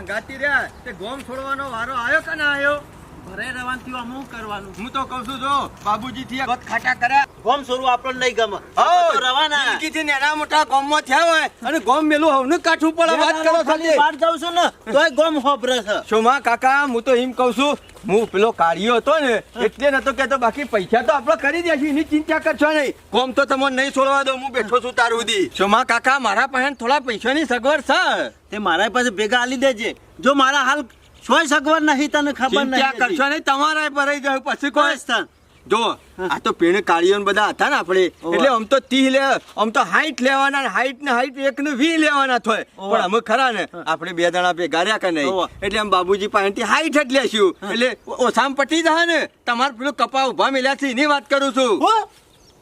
હંગાતી રહ્યા તે ગોમ છોડવાનો વારો આવ્યો કે ના આવ્યો? ઘરે રહેવાનું અમુક કરવાનું? હું તો કહું છું જો બાબુજી થી ગત ખાટા કર્યા. ગોમ છોડવું આપણને નહીં ગમે. તો રવાના. જિંદગીથી નાના મોટા ગામમાં થયા હોય અને ગોમ મેલું હવનું કાઠું પડે વાત કરો ખાલી. બહાર જાઉં છું ને તોય ગોમ હોભરે છે. શું કાકા હું તો એમ કહું છું હું પેલો કાઢ્યો હતો ને એટલે નતો કેતો બાકી પૈસા તો આપણે કરી દેશું એની ચિંતા કરશો નહીં. કોમ તો તમને નહીં છોડવા દો હું બેઠો છું તારું સુધી. શોમા કાકા મારા પાસે થોડા પૈસાની સગવડ છે. તે મારા પાસે ભેગા આલી દેજે. જો મારા હાલ સોય સગવડ નહીં તને ખબર નહીં કરશો નહીં તમારા પર જાય પછી કોઈ સ્થાન જો આ તો પીણ કાળીઓ બધા હતા ને આપણે. એટલે આમ તો તીહ લે આમ તો હાઈટ લેવાના હાઈટ ને હાઈટ એક ને વી લેવાના થોય. પણ અમે ખરા ને આપણે બે જણા ભેગા રહ્યા કે નહીં. એટલે આમ બાબુજી પાસેથી હાઈટ જ લેશું. એટલે ઓછામ પટી જાય ને. તમારે પેલું કપા ઊભા મેલ્યા છે એની વાત કરું છું. હો?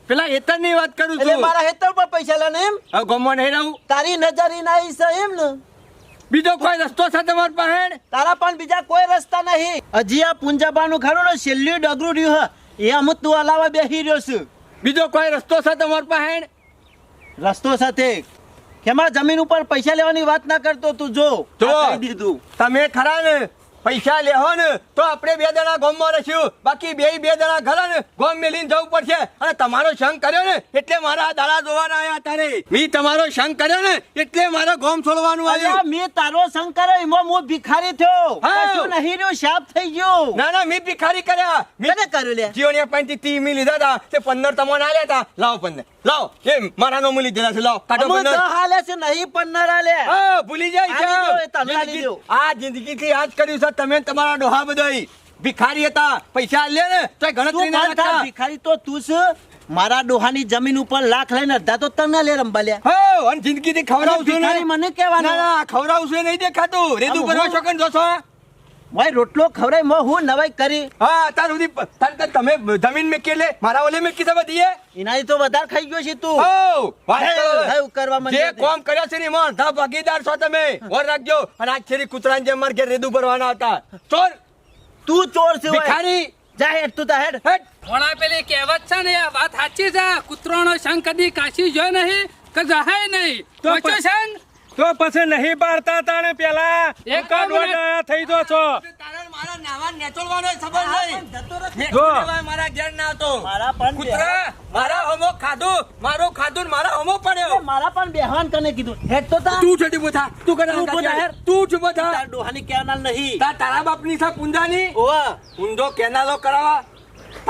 પેલા હેતરની વાત કરું છું. મારા હેતર પર પૈસા લેને એમ? હવે ગમવા નહીં રહું. તારી નજર નાઈ છે એમ ને? બીજો કોઈ રસ્તો છે તમારા પાસે? તારા પણ બીજા કોઈ રસ્તા નહીં. હજી આ પુંજાબાનું ખરું ને છેલ્લું ડગરું રહ્યું હે. એ અમુક તું અલાવા બેસી રહ્યો છું. બીજો કોઈ રસ્તો છે તમારા પાસે? રસ્તો સાથે. કેમાં જમીન ઉપર પૈસા લેવાની વાત ના કરતો તું જો. જો. દીધું. તમે ખરા ને? પૈસા લેહો ને તો આપણે બે જણા ગોમમાં રહીશું. બાકી બે બે જણા ઘરે ને ગોમ મેલીને જવું પડશે. અને તમારો સંગ કર્યો ને એટલે મારા દાડા જોવાના આવ્યા તારે. મી તમારો સંગ કર્યો ને એટલે મારે ગોમ છોડવાનું આવ્યું. મેં તારો કર્યો એમાં હું ભિખારી થયો. કશું નહીં રહ્યો શાપ થઈ ગયો. ના ના મી ભિખારી કર્યા. મેં કર્યું લે. જીઓની પાંચથી મી લીધા હતા. તે પંદર તમને આલ્યા હતા. લાવો પંદર. લાવ. એમ મારા નો મૂલી દેલા છે. લાવ. કાઢો પંદર. હાલે છે નહીં ના હાલે હા ભૂલી જાય એ તમે. આ જિંદગી થી આજ કર્યું છે. તમે તમારા ડોહા બધાય. ભિખારી હતા. પૈસા લે ને તો ગણતરી ના રાખતા. ભિખારી તો તું છે. મારા ડોહાની જમીન ઉપર લાખ લઈને અડધા તો તને લે રંબાલ્યા. હો અને જિંદગી થી ખવડાવું છું ને. મને કહેવાનું. ના ના ખવડાવું છું એ નહીં દેખાતું. રેદુ હું- શોકન જોશો. ભાઈ રોટલો ખવડાય મો હું નવાઈ કરી? હા તાર સુધી તાર તાર તમે જમીન મેં કેલે મારા ઓલે મેં કીધા બધી એ? એનાથી તો વધારે ખાઈ ગયો છે તું. કરવા જે. કોમ કર્યા છે ને એમાં ધા ભાગીદાર છો તમે. ઓર રાખજો. અને આ છેરી કૂતરાની જેમ માર ઘેર રેદુ ભરવાના હતા. ચોર! તું ચોર છે. ભિખારી! જા હેડ તું તા હેડ. હેડ! થોડા પેલી કહેવત છે ને આ વાત સાચી છે. કૂતરોનો શંખ કદી કાશી જોય નહીં કે જહાય નહીં. તો સંગ તો પછી નહીં બારતા તાણે પેલા? એક દોઢ થઈ જો છો. મારા નાવા નેચોડવાનો ખબર નહીં. જો. મારા ઘેર ના આવતો મારા પણ કૂતરા મારા હોમો ખાધું મારું ખાધું મારા હોમો પડ્યો. મારા પણ બેહવાન કને કીધું. હેડ તો તા. તું છોટી બોથા તું કરે તું બોથા તું છું બોથા તાર ડોહાની કહેવાના નહીં. તાર તારા બાપની છે પુંજાની? ઓવા. કેનાલો કરાવા.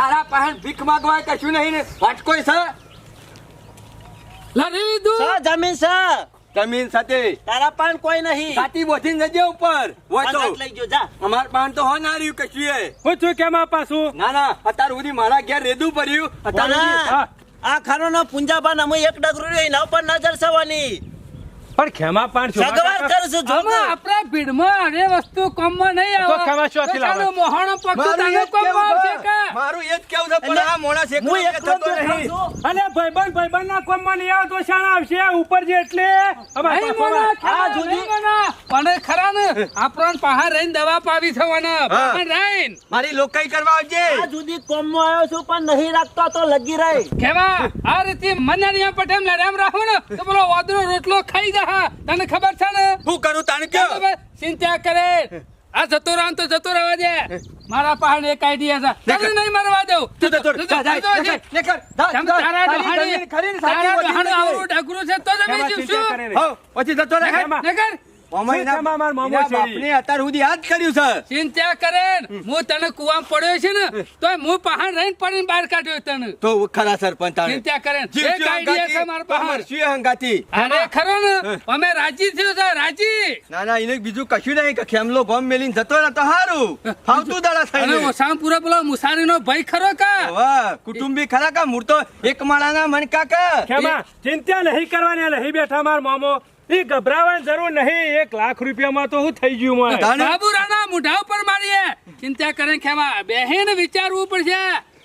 તારા પાસે ભીખ માંગવા કશું નહીં ને. વાટકોય છે? સા જમીન સા? જમીન સાથે. તારા પાન કોઈ નહીં. સાતી બોધી જજે ઉપર. હોય લઈ જો જા. અમાર પાન તો હો ના રહ્યું કશું એ હું છું કેમાં પાછું? ના ના અત્યાર સુધી મારા ઘેર રેદું પડ્યું અત્યાર. આ ખાનો ના પુંજાબાન અમે એક ડગરું એના ઉપર નજર સવાની. પણ ખેમા પાણ છો સગવાર કરું છું જો આમાં આપણા ભીડમાં અરે વસ્તુ કોમમાં નહીં આવે. તો ખેમા છો મોહણો પગ મોહણ મારું તને જ આવશે છે. કા? મારું એ જ કેવું છે પણ આ મોણા છે હું એક થતો નહીં. અને ભાઈબંધ ભાઈબંધ ના કોમમાં નહીં આવે તો શાણા આવશે? ઉપર જે એટલે અમારે મોના. ખરા, આ જુદી- પણ ખરા ને આપણ પહાડ રહીને દવા પાવી છે મને પહાડ રહીને. મારી લોકાઈ કરવા આવજે. આ જુદી કોમમાં આવ્યો છું પણ નહીં રાખતો તો લગી રહી. કેવા આ રીતે મનારિયા પટેલ લડામ રાખો ને તો પેલો વાદળો રોટલો ખાઈ જા. તને ખબર છે ને હું કરું તાને કયો ચિંતા કરે આ જતો રહો તો જતો રહેવા દે મારા પાસે એક આઈડિયા છે તને નહીં મરવા દઉં તું જતો. જા, જા, નીકળ, નીકળ. જા, જા. તારા તારી ખરીને સાચી આવડું ઢગરું છે તો જમી બીજું. હો, પછી જતો રહે. ખેમા. નગર, ઓમાય એના- ખેમા માર મામો એના છે. બાપને અત્યાર સુધી આ જ કર્યું છે. ચિંતા કરે હું તને કુવામાં પડ્યો છે ને તો હું પહાડ રહીને પડીને બહાર કાઢ્યો તને. તો ખરા સરપંચ ચિંતા કરે એક આઈડિયા છે મારા તો શું હંગાતી? અરે ખરો ને. અમે રાજી થયો છે રાજી. ના ના એને બીજું કશું નહીં કે ખેમલો ગોમ મેલીને જતો રહે તો સારું ફાવતું દાડા અને થઈને ઓસામપુરા પેલો મુસારીનો ભાઈ ખરો કા? વાહ કુટુંબી ખરા કા? મૂર્તો એક માળાના મણકા કાકા ખેમા ચિંતા નહીં કરવાની નહીં બેઠા માર મામો. એ ગભરાવાની જરૂર નહીં. એક લાખ રૂપિયામાં તો હું થઈ ગયું મારે. બાબુરાના મોઢા ઉપર મારીએ. ચિંતા કરે ખેવા બેહીને વિચારવું પડશે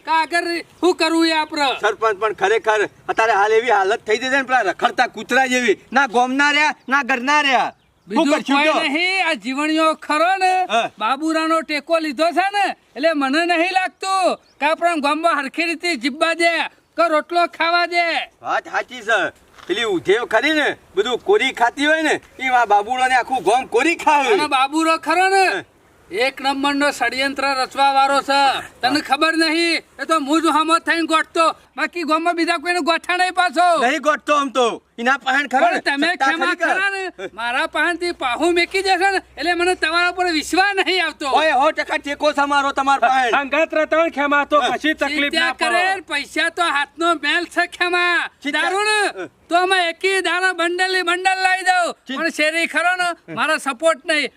કાગર શું કરવું એ આપણે સરપંચ પણ ખરેખર અત્યારે હાલ એવી હાલત થઈ જશે ને પેલા રખડતા કૂતરા જેવી. ના ગોમના રહ્યા ના ઘરના રહ્યા. બીજું કોઈ નહીં આ જીવણીઓ ખરો ને. હા. બાબુરાનો ટેકો લીધો છે ને એટલે મને નહીં લાગતું કે આપણા ગામમાં હરખી રીતે જીબવા દે કે રોટલો ખાવા દે. વાત સાચી છે. પેલી ઉધેવ ખરી ને બધું કોરી ખાતી હોય ને એમાં બાબુડો ને આખું ગોમ કોરી અને ખાવે બાબુરો ખરો ને? એક નંબર નો ષડયંત્ર રચવા વાળો છે. તને ખબર નહીં? એ તો હું જ હમો થઈને ગોઠતો. બાકી ગામમાં બીજા કોઈને ગોઠા નહીં પાછો. નહીં ગોઠતો આમ તો. એના પાહણ ખરો તમે ક્ષમા ખેમા ખરા? ને? મારા પાસેથી પાહું મેકી જશે ને એટલે મને તમારા પર વિશ્વાસ નહીં આવતો. ઓય હો ટકા ટેકો સમારો તમાર પાહણ. અંગત હોય ને તો પછી તકલીફ ના કરે પૈસા તો હાથનો મેલ છે ક્ષમા. દારૂ ને? તો અમે એકી દાણા બંડલ બંડલ લાવી દઉં. પણ શેરી ખરો ને મારા સપોર્ટ નહીં.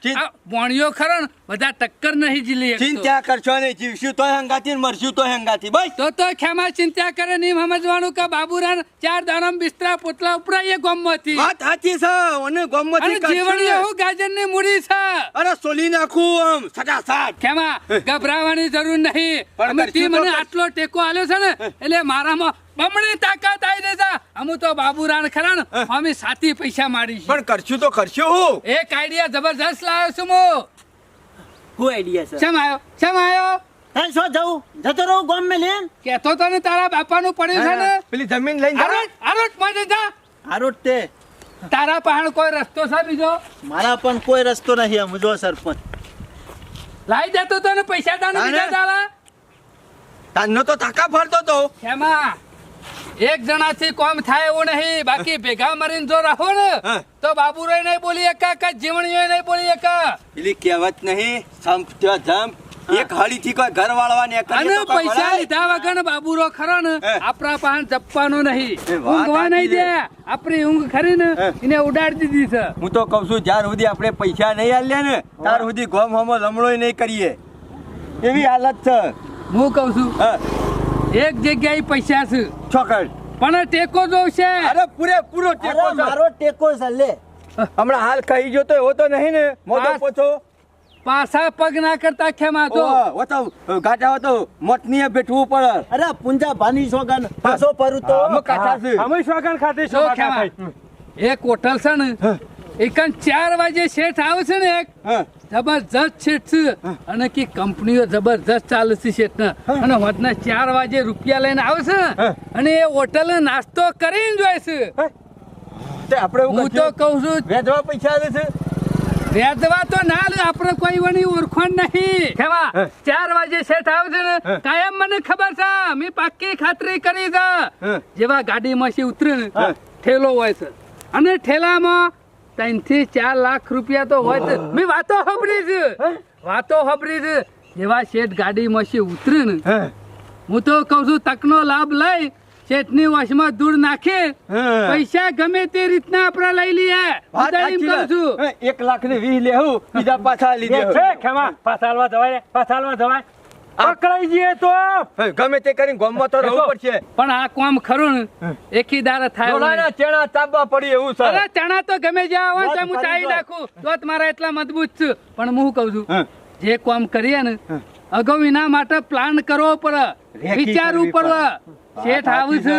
ભોણિયો ખરો ને બધા ટક્કર નહીં જીલી. ચિંતા કરશો નહીં જીવશું તો હંગાતી મરશું તો હંગાતી બસ તો તો ખેમા ચિંતા કરે નહીં સમજવાનું કે બાબુરાન ચાર દાડમ બિસ્તરા પોતલા ગોમ ગામમાંથી. વાત સાચી છે અને અને ગોમમાંથી જીવણી એવું ગાજરની મૂડી છે. અરે સોલી નાખું આમ સટાસટ ખેમા ગભરાવાની જરૂર નહીં. અમે તે મને આટલો ટેકો આલ્યો છે ને એટલે મારામાં બમણી તાકાત આવી જશે અમુ તો બાબુરાન ખરા ને અમે સાથી પૈસા મારી પણ કરશું તો કરશું હું. એક આઈડિયા જબરજસ્ત લાવ્યો છું હું. શું આઈડિયા છે? શેમ આવ્યો શેમ આવ્યો તારે શું જવું? જતો રહું ગામ મેં લેન કેતો તો તારા બાપાનું પડ્યું છે ને. પેલી જમીન લઈને આરોટ આરોટ મજે જા હારું તે. તારા પહાડ કોઈ રસ્તો છે બીજો? મારા પણ કોઈ રસ્તો આમ જો સરપંચ. લાવી દેતો તને પૈસા તાને ના, તારા તારનો તો તાકા ફરતો તો. શેમાં એક જણાથી કોમ થાય એવું નહીં. બાકી ભેગા મરીને જો રહો ને તો તો બાબુરોય નહીં બોલી એકા કા જીવણીઓ નહીં બોલી એકા. પેલી કહેવત નહીં સંપ ત્યો જંપ એક હળીથી કોઈ ઘર વાળવા ને અને પૈસા લીધા વગર બાબુરો ખરો ને આપણા પાન જપવાનો નહીં. ઊંઘવા નહીં દે. આપણી ઊંઘ ખરી ને એને ઉડાડી દીધી છે. હું તો કઉ છું જ્યાર સુધી આપણે પૈસા નહીં આલ્યા ને ત્યાર સુધી ગોમ હોમો લમણોય નહીં કરીએ. એવી હાલત છે. હું કઉ છું એક જગ્યાએ પૈસા છે. ચોક્કસ પણ ટેકો જોશે અરે પૂરેપૂરો ટેકો મારો ટેકો છે લે. હમણાં હાલ કહી જોતો તો એવો તો નહીં ને મોટો પોછો. પાછા પગ ના કરતા ખેમા તો ઓ તો ગાટા તો મોટનીએ બેઠવું પડે. અરે પુંજા ભાની સોગન પાછો પરું તો. અમે કાચા છે અમે શ્વાગન ખાતે છો ખેમા. થાય એક હોટલ છે ને એકન ચાર વાગે શેઠ આવે છે ને એક જબરજસ્ત શેઠ છે. અને કે કંપનીઓ જબરજસ્ત ચાલે છે શેઠ ને અને હોદના ચાર વાગે રૂપિયા લઈને આવે છે ને અને એ હોટલ નાસ્તો કરીને જાય છે. તે આપણે હું તો કહું છું વેચવા પૈસા આલે છે? વેચવા તો ના આપણે કોઈ વણી ઓળખણ નહીં. કેવા ચાર વાગે શેઠ આવશે ને કાયમ મને ખબર છે મેં પાક્કી ખાતરી કરી છે. જેવા ગાડીમાંથી ઉતરે ને ઠેલો હોય છે. અને ઠેલામાં ત્રણથી ચાર લાખ રૂપિયા તો હોય છે. મેં વાતો સાંભળી છે. વાતો સાંભળી છે. જેવા શેઠ ગાડીમાંથી ઉતરે ને હું. તો કઉ છું તકનો લાભ લઈ શેઠની વશમાં દૂર નાખે. પૈસા ગમે તે રીતના આપણે લઈ લઈએ કહું છે. એક લાખ ને વીસ લેવું બીજા પાછા. છે ખેમા. પાછાલવા જવાય પાછાલવા જવાય. પકડાઈ જઈએ તો. ગમે તે કરીને ગોમમાં તો રહેવું પડશે. પણ આ કોમ ખરું ને એકી દાડે થાય એવું તાબા. પડી એવું સર અરે ચણા તો ગમે જ્યાં આવે તો હું ચાઈ નાખું. તો મારા એટલા મજબૂત છું. પણ હું કઉ છું જે કોમ કરીએ ને અગાઉ એના માટે પ્લાન કરવો પડે. વિચારવું પડે. શેઠ આવું છે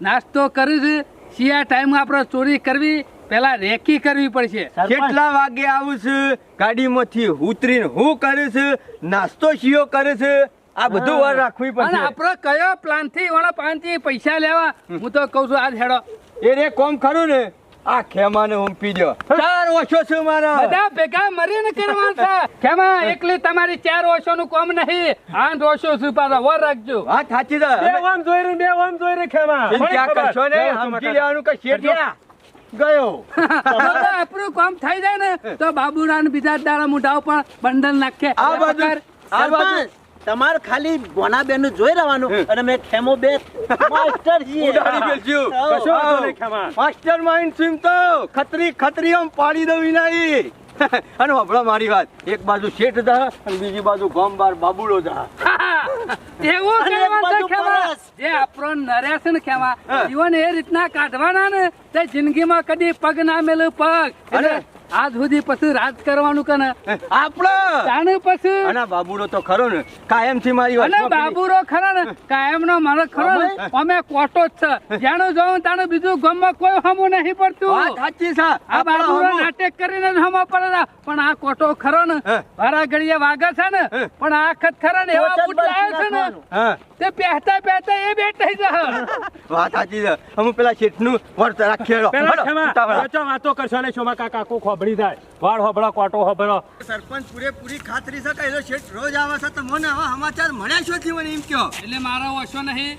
નાસ્તો કરું છું શિયા ટાઈમ આપણે ચોરી કરવી પેલા રેકી કરવી પડશે. કેટલા વાગે આવું છું? ગાડીમાંથી ઉતરીને હું કરું છું? નાસ્તો શિયો કરે છે? આ બધું વાર રાખવી અને પડશે આપણે કયો પ્લાનથી વાળા પાનથી પૈસા લેવા? હું તો કઉ છું આજ હેડો. એ રે કોમ ખરું ને? આ ખેમાને ઉંપી દો ચાર ઓછો છે મારા. બધા ભેગા મરીને કરવાનું છે. ખેમા એકલી તમારી ચાર ઓછો નું કોમ નહીં. આઠ ઓછો છે પાછા. વર રાખજો. હા સાચી છે. બે ઓમ જોઈ રહી બે ઓમ જોઈ રહી ખેમા. ચિંતા કરશો ને સમજી લેવાનું કે શેઠિયા ગયો? આપણું કામ થઈ જાય ને તો બાબુરાન બીજા દાડા મુઢાઓ પણ બંડલ નાખે. આ બાજુ આ બાજુ તમારે ખાલી ગોના બેન જોઈ રહેવાનું અને મેં ખેમો બે માસ્ટર નહીં. માસ્ટર માઇન્ડ સ્વિમ તો. ખતરી ખતરી આમ પાડી દઉં વિનાઈ. અને હમણાં મારી વાત. એક બાજુ શેઠ દા અને બીજી બાજુ ગોમબાર બાબુડો દા એવું કહેવાનું છે ખેમા. જે આપણો નરેશ ને ખેમા જીવન એ રીતના કાઢવાના ને તે જિંદગીમાં કદી પગ ના મેલું પગ. અને? આજ સુધી પછી રાજ કરવાનું કને? આપણો! જાણે પછી? અને બાબુડો તો ખરો ને કાયમથી મારી અને બાબુરો ખરો ને કાયમ નો માણસ ખરો ને અમે કોટો જ છે. જાણું જોઉં તાણે બીજું ગામમાં કોઈ હમું નહીં પડતું. વાત સાચી છે. આ બાબુરો નાટક કરીને જ હમો પડે પણ આ કોટો ખરો ને હા. વારા ઘડીએ વાગે છે ને પણ આ ખત ખરા ને એવા પોતે બૂટ લાવ્યો છે ને તે પહેતા પહેતા એ બેટ થઈ જાય. વાત સાચી છે. અમુક પેલા શેઠનું વર્ત રાખીએ પેલા વાતો કરશો ને શોમાં કાકા આખું ખોબડી થાય. વાળ હોબળો કોટો હોબળો. સરપંચ પૂરેપૂરી ખાતરી છે કે એનો શેઠ રોજ આવે છે તો મને હવે સમાચાર મળ્યા છો થી મને એમ કયો? એટલે મારો ઓછો નહીં.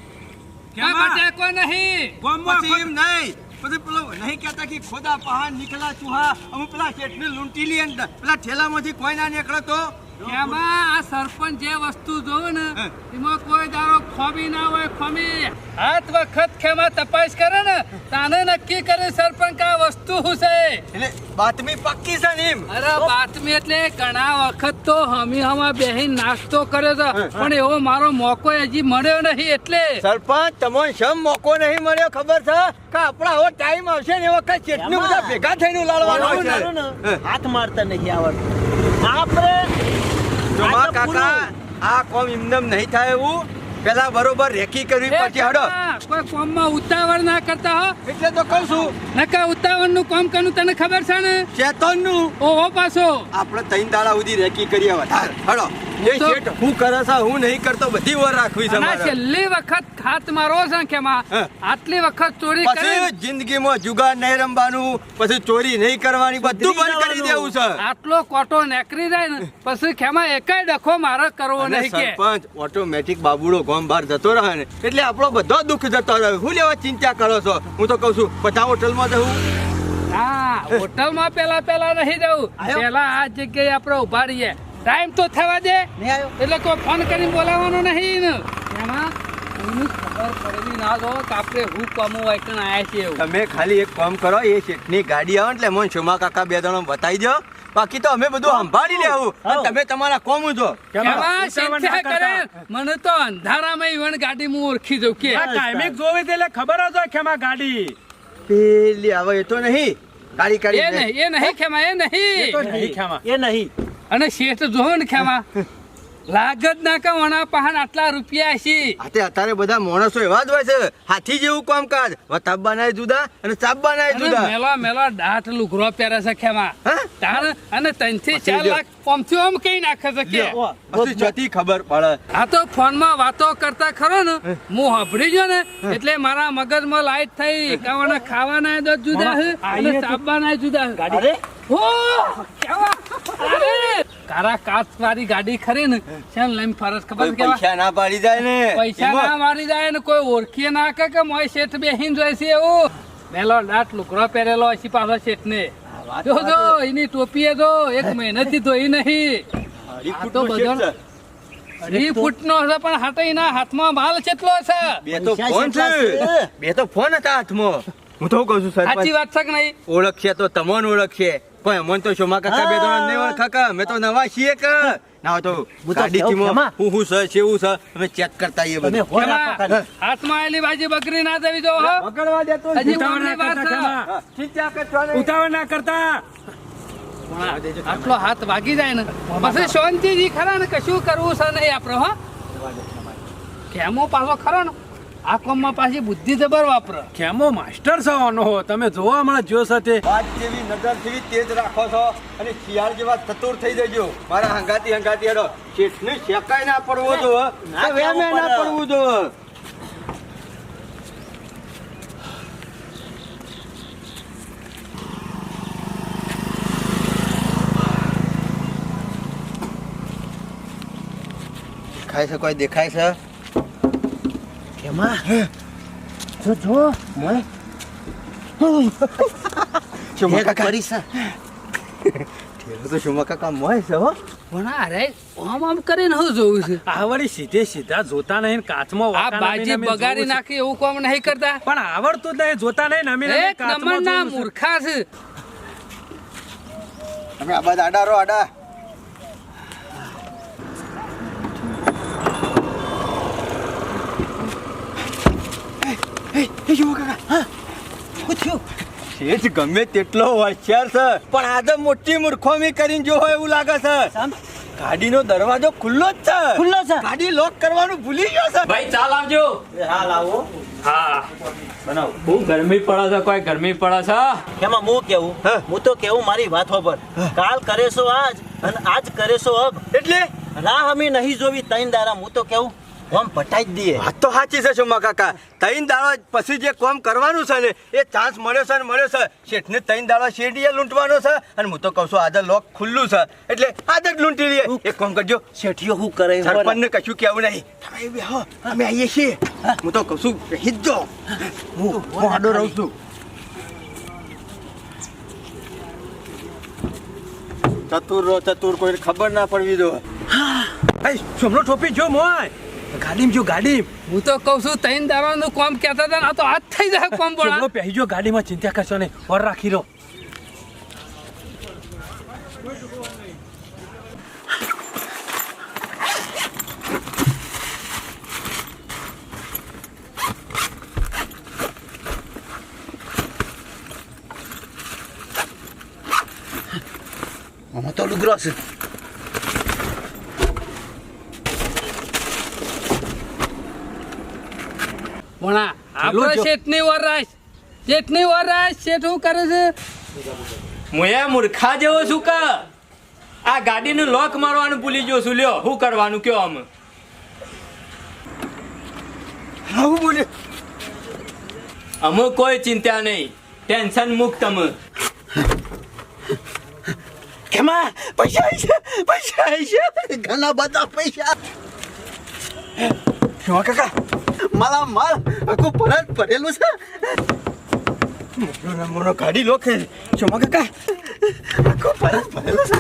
કેમાં? કોઈ કો નહીં. ગામમાં એમ નહીં. પછી પેલો નહીં કહેતા કે ખોદા પહાડ નીકળા ચૂહા. અમુક પેલા શેઠને લૂંટી લી અંદર પેલા ઠેલામાંથી કોઈ ના નીકળે તો એમાં આ સરપંચ જે વસ્તુ જોવે ને એમાં કોઈ દારો ખોબી ના હોય ખોમી હાથ વખત ખેમા તપાસ કરે ને તાને નક્કી કરે સરપંચ આ વસ્તુ શું છે? એટલે બાતમી પક્કી છે ને એમ. અરે બાતમી એટલે ઘણા વખત તો હમી હમા બેહી નાસ્તો કર્યો છે. પણ એવો મારો મોકો હજી મળ્યો નહીં એટલે. સરપંચ તમને શમ મોકો નહીં મળ્યો ખબર છે? આપણા હવે ટાઈમ આવશે ને એ વખત શેઠને બધા ભેગા થઈને લાડવાનું હાથ મારતા નહીં આવડતું. આપણે જોવા કાકા આ કોમ ઇમદમ નહીં થાય એવું. પેલા બરોબર રેકી કરવી પછી હડો. કાકા, કોઈ કોમમાં ઉતાવળ ના કરતા હો. એટલે તો કહું છું. નકા ઉતાવળનું કોમ કરવું તને ખબર છે ને? ચેતનનું. ઓહો પાછો. આપણે ત્રણ દાડા સુધી રેકી કરીએ વધારે હળો. એ શેઠ હું કરે છે હું નહીં કરતો બધી વાર રાખવી છે મારે. છેલ્લી વખત હાથ મારો છે ને ખેમાં આટલી વખત ચોરી પછી કરી. જિંદગીમાં જુગાર નહીં રમવાનું પછી ચોરી નહીં કરવાની બધું બંધ કરી દેવું છે. આટલો કોટો નેકરી જાય ને પછી ખેમાં એકાય ડખો મારે કરવો નહીં કે. સરપંચ ઓટોમેટિક બાબુડો ગોમ બહાર જતો રહે ને એટલે આપણો બધો દુઃખ જતો રહે. હું લેવા ચિંતા કરો છો? હું તો કહું છું બધા હોટલમાં જવું હા હોટલમાં પેલા પેલા નહીં જવું? પેલા આ જગ્યાએ આપણે ઊભા રહીએ. ટાઈમ તો થવા દે. એટલે કોઈ ફોન કરીને બોલાવવાનો નહીં. ને એમાં ખબર પડેલી ના જો આપણે હું કમું વાયકણ આયા છીએ તમે ખાલી એક કામ કરો એ શેઠની ગાડી આવે એટલે મને શુમા કાકા બે જણો બતાવી દો. બાકી તો અમે બધું સંભાળી લેવું અને તમે તમારા કોમ કરતા. મને તો અંધારામાં ઈવન ગાડી હું ઓળખી દઉં કે. આ ટાઈમિંગ જોવી એટલે ખબર જ હોય ખેમા ગાડી. પેલી આવે એ તો નહીં. ગાડી એ કાઢી નહીં એ નહીં ખેમા એ એ તો નહીં નહીં ખેમા. એ નહીં. અને શેઠ જોવે ને ખેમા. લાગત ના કે વણા પહાણ આટલા રૂપિયા છે. આતે અત્યારે બધા માણસો એવા જ હોય છે. હાથી જેવું કામકાજ. વતાબવાના જુદા અને અને જુદા. મેલા મેલા દાંત લુગરો પહેરે છે ખેમા. તાર અને ત્રણથી પછી ચાર. લાખ ઓમથી ઓમ કઈ નાખે છે કે? પછી જતી ખબર પડે. આ તો ફોનમાં વાતો કરતા ખરો ને હું. સાંભળી ગયો ને એટલે મારા મગજમાં લાઈટ થઈ. કાવાના ખાવાના જુદા છે અને ચાપવાના જુદા છે અરે. હો કેવા અરે કારા કાચ વાળી ગાડી ખરી ને શેમ લઈને ફરજ ખબર પૈસા ના પાડી જાય ને. પૈસા ના મારી જાય ને કોઈ ઓળખીએ ના કે કે મોય શેઠ બેહીન જોઈ છે એવું? મેલો દાંત લુકડો પહેરેલો હશે પાછો શેઠ ને જો જો એની ટોપી જો એક મહેનતથી ધોઈ નહીં. અઢી તો બધો- શેઠ છે. અઢી હશે પણ હાટઈના હાથમાં માલ કેટલો છે? બે તો ફોન છે. બે તો ફોન હતા હાથમાં. હું તો કહું છું સાચી વાત છે કે નહીં? ઓળખીએ તો તમને ઓળખશે કોઈ અમન તો શોમા કાકા બે જણા નહીં ઓળખા કા અમે તો નવા છીએ કે. ના તો હું તો ગાડી કેવું ખેમા? હું હું છે કેવું છે અમે ચેક કરતા આવીએ બધું. હાથમાં આવેલી બાજી બકરી ના દેવી જો હો. પકડવા દેતો હજી ઉતાવળ કોમની ના વાત કરતા છે. ઉતાવળ ના કરતા. પણ આટલો હાથ વાગી જાય ને. પછી શાંતિથી ખરા ને કશું કરવું છે નહીં આપણો હા? કેમો પાછો ખરો ને? આ કોમમાં પાછી બુદ્ધિ જબર વાપરો. ખેમો માસ્ટર છો હો તમે જોવા મળે જો સાથે વાત જેવી નજર જેવી તેજ રાખો છો અને શિયાળ જેવા ચતુર થઈ જજો. મારા હંગાતી હંગાતી હેડો. શેઠને શેકાય ના પડવો જો ના વેમે ના પડવું જો દેખાય છે કોઈ દેખાય છે? કેમાં જો જો એક કાકા પડી છે ઠેલો તો શુમા કાકા મોય છે હો? પણ અરે આમ આમ કરીને હું જોવું છે. આ વળી સીધે સીધા જોતા નહીં ને કાચમાં આ બાજી બગાડી નાખી એવું કોમ નહીં કરતા. પણ આવડતું જ નહીં જોતા નહીં નમી એક જોવું છે. મૂર્ખા છે. તમે આ બધા આડા રો આડા. શું થયું? જ ગમે તેટલો હોશિયાર છે પણ આજે મોટી મૂર્ખોમી કરીને જો હોય એવું લાગે છે. ગાડીનો દરવાજો ખુલ્લો જ છે. ખુલ્લો છે? ગાડી લોક કરવાનું ભૂલી ગયો છે. ભાઈ ચાલ આવજો. હાલ આવો. હા. બનાવો. બહુ ગરમી પડે છે કોઈ ગરમી પડે છે? એમાં હું કેવું? હા. હું તો કેવું મારી વાત પર. કાલ કરેશો આજ અને આજ કરેશો અબ. એટલે? રાહ અમે નહીં જોવી તૈન દારા. હું તો કેવું? આમ પટાઈ જ દઈએ. વાત તો સાચી છે સુમા કાકા. તૈન દાડો પછી જે કોમ કરવાનું છે ને એ ચાન્સ મળ્યો છે ને મળ્યો છે. શેઠને તૈન દાડો શેઠીએ લૂંટવાનો છે અને હું તો કહું છું આજે લોક ખુલ્લું છે. એટલે આજે જ લૂંટી લઈએ. એક કોમ કરજો. શેઠીઓ શું કરે. સરપંચને કશું કેવું નહીં. તમે બેહો. અમે આવીએ છીએ. હું. તો કહું છું બેહી જ હું હું આડો રહું છું. ચતુર રો ચતુર કોઈને ખબર ના પડવી દો ભાઈ સોમનો ટોપી જો મોય. ગાડીમાં જો ગાડી હું તો કહું છું ત્રણ દાડાનું કોમ કહેતા હતા ને આ તો હાથ થઈ જાય કોમ સોમનો બોલા પહેરી જો ગાડીમાં ચિંતા કરશો નહીં. ઓર રાખી રહો આમાં તો લુગરો છે આપણે. શેઠની વરાશ શેઠની શેઠ શું કરે છે? હું મૂર્ખા જેવો છું કા? આ ગાડીનું લોક મારવાનું ભૂલી ગયો છું. લ્યો શું કરવાનું કયો આમ? આવું બોલે. અમુક કોઈ ચિંતા નહીં. ટેન્શન મુક્ત અમે. કેમાં? પૈસા છે પૈસા આવી છે. ઘણા બધા પૈસા. શું કાકા? મારા માલ આખું પરત ભરેલું છે. મોનો મોનો ગાડી લો કે ચોમા કાકા, આખું પરત ભરેલું છે.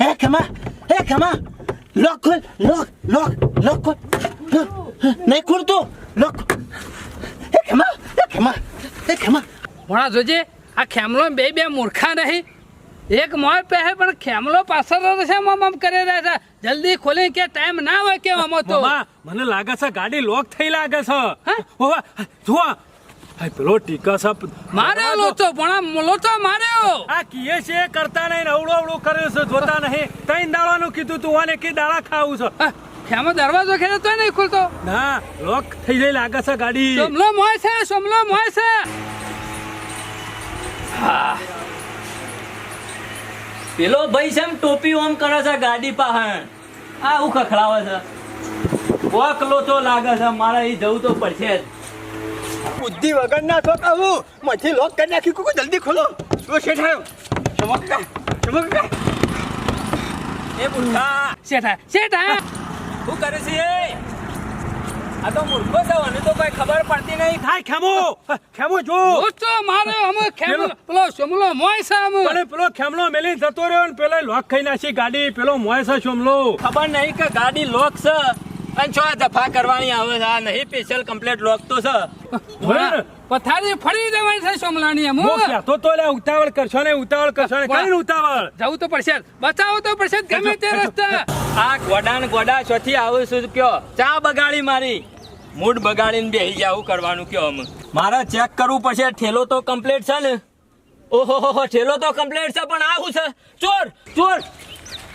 હે કેમાં હે કેમાં લોક ખોલ, લોક લોક લોક ખોલ. નહીં ખોલતો લોક હે કેમાં હે કેમાં હે કેમાં ભણા જોજે, આ ખેમલો બે બે મૂર્ખા નહીં. એક મોય પહે પણ ખેમલો પાછળ રહેશે મમ મમ કરી રહ્યા છે. જલ્દી ખોલી કે ટાઈમ ના હોય કે આમાં તો. મામા મને લાગે છે ગાડી લોક થઈ લાગે છે. હા? ઓવા જુઓ. પેલો ટીકા છે માર્યો લોચો પણ લોચો માર્યો. આ કીએ છે કરતા નહીં અવળું અવળું કરે છે જોતા નહીં. તઈ દાડાનું કીધું તું આને કે દાડા ખાવું છે. હા, ખેમો દરવાજો ખેડે તો નહીં ખુલતો. ના લોક થઈ જઈ લાગે છે ગાડી. સોમલો મોય છે સોમલો મોય છે. પેલો ભાઈ છે એમ ટોપી ઓમ કરે છે ગાડી પાહણ. આ હું ખખડાવે છે. કોક લોચો લાગે છે મારે એ જવું તો પડશે જ. બુદ્ધિ વગર ના તો કહું. મથી લોક કરી નાખી કુકુ જલ્દી ખોલો. શું છે આવ્યો શું કાકા શું કાકા. એ મૂર્ખા શેઠા શેઠા. શું કરે છે એ? આ તો મૂર્ખો છે અને તો કોઈ ખબર પડતી નહીં. થાય ખેમો! ખેમો જો! લોચો માર્યો અમે ખેમલો પેલો સોમલો મોય છે અમે. પેલો ખેમલો મેલી જતો રહ્યો ને પેલો લોક ખાઈ નાખી ગાડી પેલો મોય છે સોમલો ખબર નહીં કે ગાડી લોક છે. અને છો દફા કરવાની આવે છે? આ નહીં સ્પેશિયલ કમ્પ્લેટ લોક તો છે. પથારી ફરી દેવાની છે સોમલાની કહેતો તો લે ઉતાવળ કરશો ને ઉતાવળ કરશો ને. કઈ ઉતાવળ? જવું તો પડશે. બચાવો તો પડશે ગમે તે રસ્તા. આ ગોડા ને ગોડા ચોથી આવું છું કયો? ચા બગાડી મારી. મૂડ બગાડીને બેસી જાવ કરવાનું કયો અમે. મારે ચેક કરવું પડશે ઠેલો તો કમ્પ્લીટ છે ને? ઓહો ઠેલો તો કમ્પ્લીટ છે પણ આવું છે? ચોર ચોર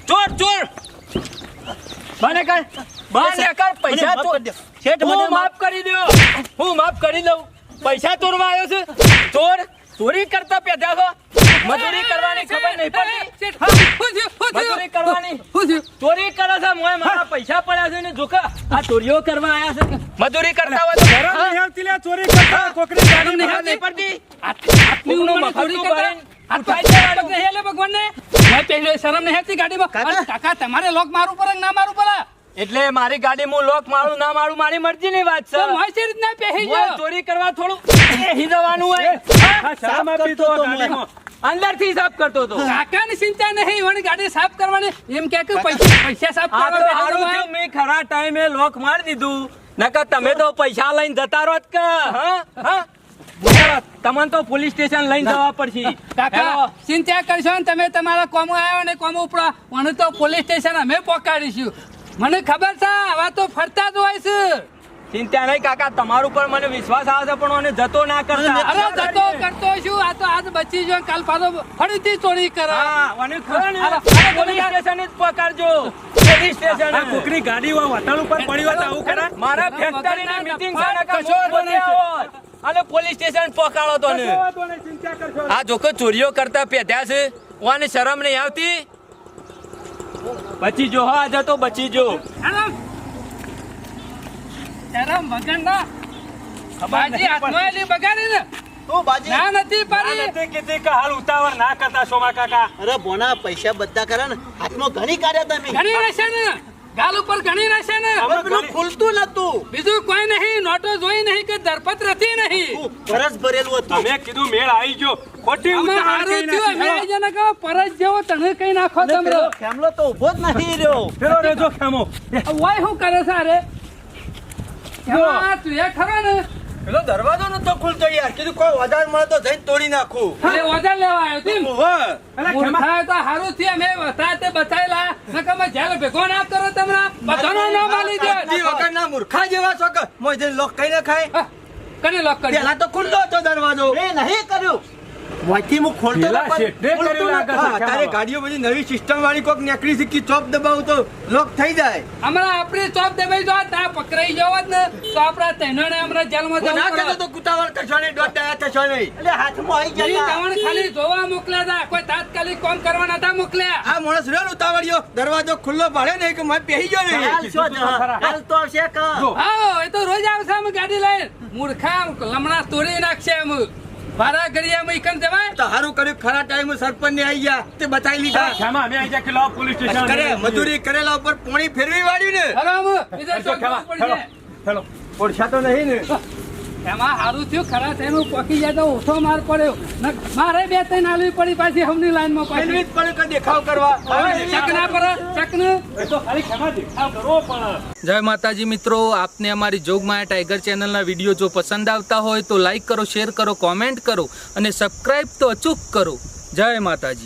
ચોર ચોર! બને કર બને કર પૈસા ચોર શેઠ, મને માફ કરી દો હું માફ કરી દઉં. પૈસા ચોરવા આવ્યો છે. ચોર ચોરી કરતા પેદા છો મજૂરી કરવાની ખબર નહીં પડતી? મજૂરી કરવાની. ચોરી કરે છે મોય મારા પૈસા પડ્યા છે ને જોકા આ ચોરીઓ કરવા આયા છે. મજૂરી કરતા હોય તો ઘર? નહીં આવતી લે ચોરી કરતા કોકરી જાણી નહીં? પડતી. આટલી ઉનો મજૂરી કાકા. તમારે લોક મારું પડે ના મારવું પડે? એટલે મારી ગાડી હું લોક મારું ના મારું મારી મરજી ની વાત છે. છે રીતના પહેરી ચોરી કરવા થોડું જવાનું હોય. હા, શરમ આપી તો ગાડીમાં અંદરથી સાફ કરતો હતો. કાકાની ચિંતા નહીં વણી ગાડી સાફ કરવાની. એમ કે કે પૈસા પૈસા સાફ કરવા હારું થયું મેં ખરા ટાઈમે લોક મારી દીધું. નકર તમે તો પૈસા લઈને જતા રહો કે. હા તમને તો પોલીસ સ્ટેશન લઈને જવા પડશે. કાકા ચિંતા કરશો ને તમે તમારા કોમો આવ્યો ને કોમો ઉપર મને તો પોલીસ સ્ટેશન અમે પહોંચાડીશું મને ખબર છે આવા તો ફરતા જ હોય છે. ચિંતા નહીં કાકા તમારું પર મને વિશ્વાસ આવે છે પણ મને જતો ના કરતા. અરે જતો કરતો છું આ તો આજ બચી જો કાલ પાછો ફરીથી ચોરી કરે. હા મને ખરો ને. પોલીસ સ્ટેશન જ પકડજો. Police station. આ કુકરી ગાડી વતન ઉપર પડી હોય તો આવું કરે મારા ફેક્ટરી ની મીટિંગ છે ને કશો. અને પોલીસ સ્ટેશન પકડો તો ને. આ જોકો ચોરીઓ કરતા પેધ્યા છે. ઓને શરમ નહીં આવતી. બચી જો હા જતો બચી જો. શરમ શરમ વગર ના બાજી હાથમાં આલી બગાડી ને. ઓ બાજી ના નથી પાડી. નથી કીધી કે હાલ ઉતાવળ ના કરતા સોમા કાકા. અરે બોના પૈસા બધા કરે ને. હાથમાં ઘણી કાઢ્યા તમે. ઘણી રહેશે ને. ગાલ ઉપર ઘણી રહેશે ને. હવે પેલું ખુલતું નતું. બીજું કોઈ નહીં નોટો જોઈ નહીં કે દરપત રથી નહીં. તું ભરેલું હતું. તમે કીધું મેળ આવી ગયો. ખોટી ઉતાવળ કરી અમે નાખી. આઈ જને કહો પરત જેવો તને કઈ નાખો અને ખેમલો તો ઊભો જ નથી રહ્યો. રેજો ખેમો કરે છે અરે? તું એ ખરો ને પેલો દરવાજો નતો ખુલતો યાર કીધું કોઈ વધારે મળે તો જઈને તોડી નાખું એટલે ઓર્ડર લેવા આવ્યો તીમ ઓહો. અલા, ખેમા મૂર્ખાએ તો હારું થયું અમે વતા તે બતાયેલા નકર અમે જેલ ભેગો ના કરો તમને બધાનો નામ આલી દે બુદ્ધિ વગરના મૂર્ખા જેવા છો કે મોય જઈને લોક કઈ ના ખાય કરી લોક કરી પેલા તો ખુલ્લો હતો દરવાજો એ નહીં કર્યું વાંચી હું ખોલતો તારે ગાડીઓ બધી નવી સિસ્ટમ વાળી કોક નેકડી શીખી ચોપ દબાવું તો લોક થઈ જાય. હમણાં આપણે ચોપ દબાઈ જો તા પકડાઈ જવો જ ને તો આપણા તૈનોને હમણાં જેલમાં જવું ના કહેતો તો કુતાવળ થશો નહીં દોઢ દાડા થશો નહીં. એટલે હાથમાં આવી ગયા તમને ખાલી જોવા મોકલ્યા હતા કોઈ તાત્કાલિક કોમ કરવા નતા મોકલ્યા. આ માણસ રહ્યો ને ઉતાવળિયો દરવાજો ખુલ્લો પાડ્યો ને કે મેં પહેરી ગયો હાલ નહીં હાલ તો આવશે કા. હા એ તો રોજ આવશે અમે ગાડી લઈને. મૂર્ખા લમણા તોડી નાખશે એમ કરી એમ ઈકન જવાય? તો સારું કર્યું ખરા ટાઈમ સરપંચ ને આવી ગયા તે બતાવી લીધા. ખેમા અમે આવી કે લાવો પોલીસ સ્ટેશન કરે મજૂરી કરેલા ઉપર પોણી ફેરવી વાળ્યું ને હરામ બીજે ચોક પડશે. Hello, hello. તો નહીં ને. એમાં સારું થયું ખરા થઈને પોકી જાય તો ઓછો માર પડ્યો. મારે બે ત્રણ આલવી પડી પાછી હમની લાઈનમાં પાછી જ પડે કે દેખાવ કરવા. ચકના પર ચકન તો ખાલી ખેમા દેખાવ કરવો પણ જય માતાજી મિત્રો આપને અમારી જોગમાયા ટાઈગર ચેનલના વીડિયો જો પસંદ આવતા હોય તો લાઈક કરો શેર કરો કોમેન્ટ કરો અને સબસ્ક્રાઈબ તો અચૂક કરો. જય માતાજી.